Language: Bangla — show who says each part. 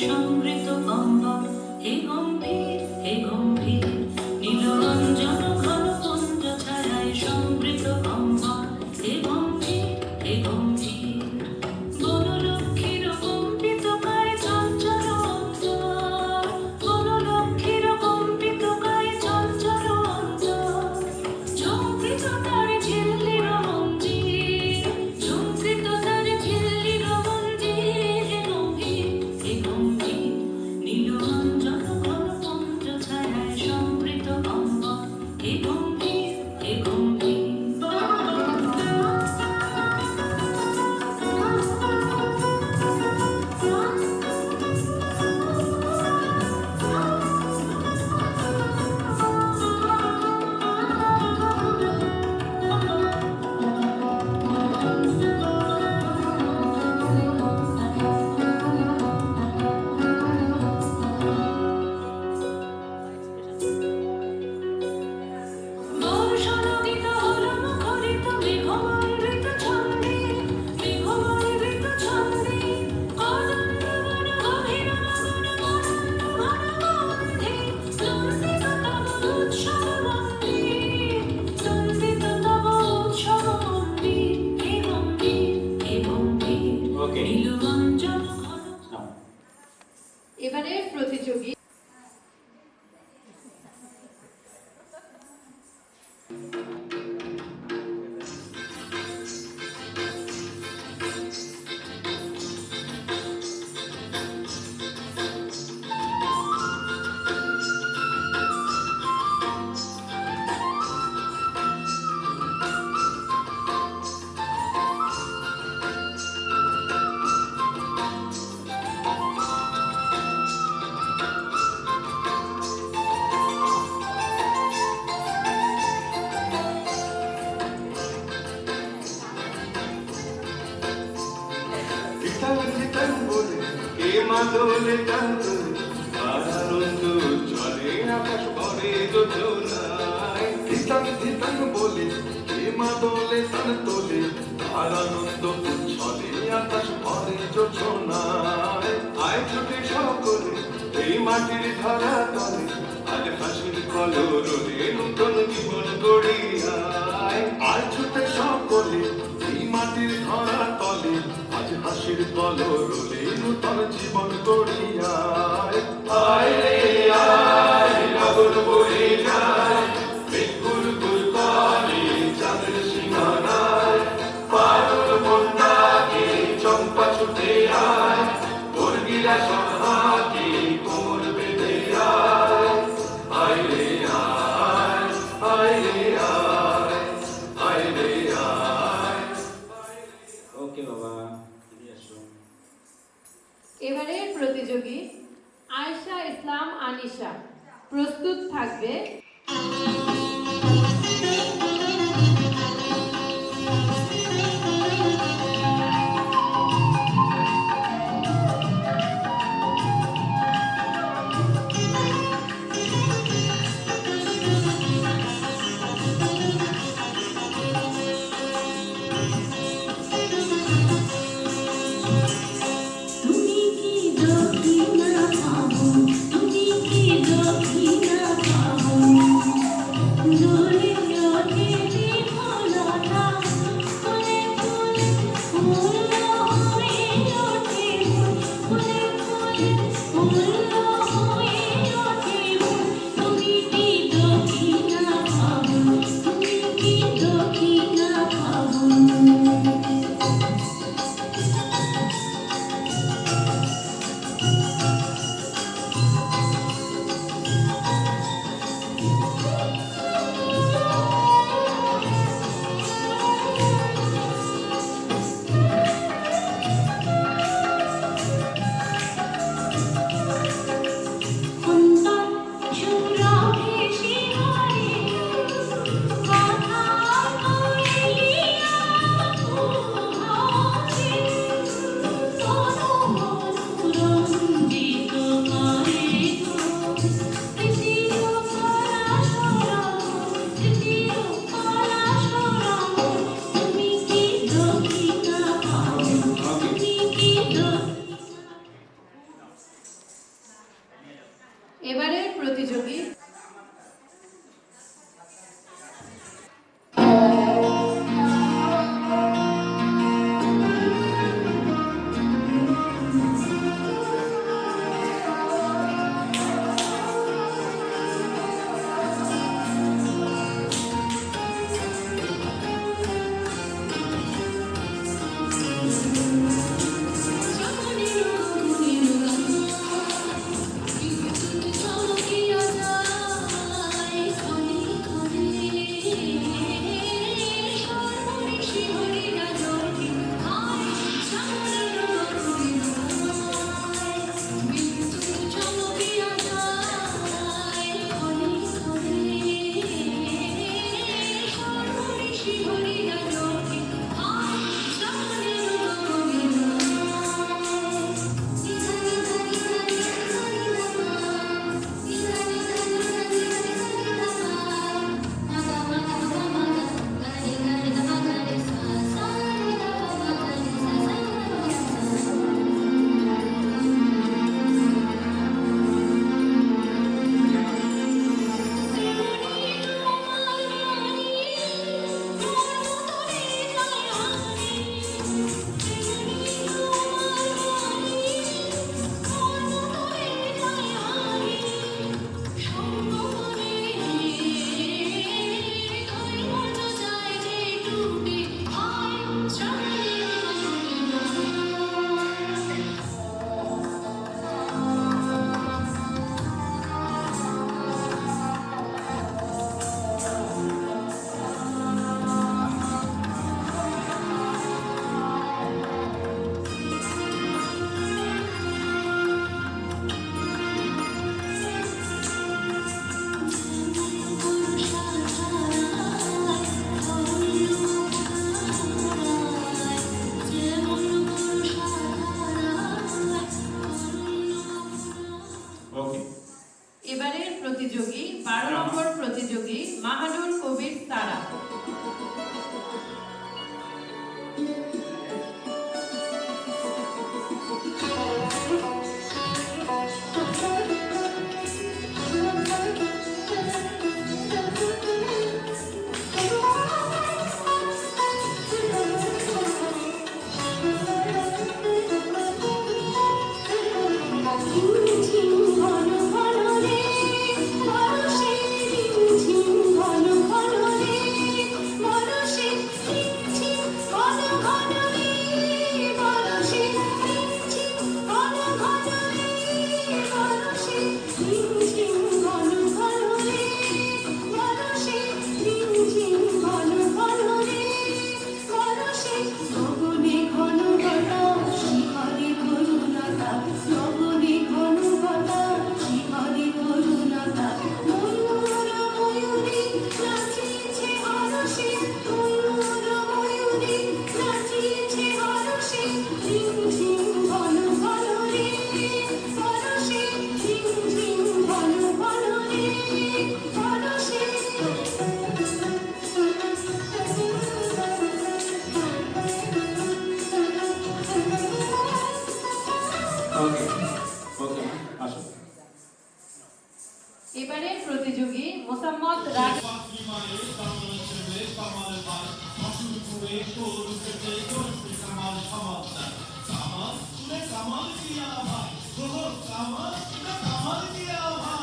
Speaker 1: trong
Speaker 2: এবারের প্রতিযোগী
Speaker 3: ঝলক তন্বুর কে মাদল তন্বুর আনন্দ চলে, আকাশ ভরে যোজনায়। ধিতন ধিতন কে মাদলে তন তোলে আনন্দ চলে, আকাশ ভরে যোজনায়। আয় ছুটে সকলে, এই মাটির ধরা তলে, আজ হাসির কলরে নতুন জীবন গড়িয়ায়। আয় ছুটে সকলে, এই মাটির ধরা তলে বাঁশির দল রুলি নূতন জীবন গড়িয়ায়। আয় রে আয় নগর
Speaker 1: বই
Speaker 2: কামাল কামাল কামাল কামাল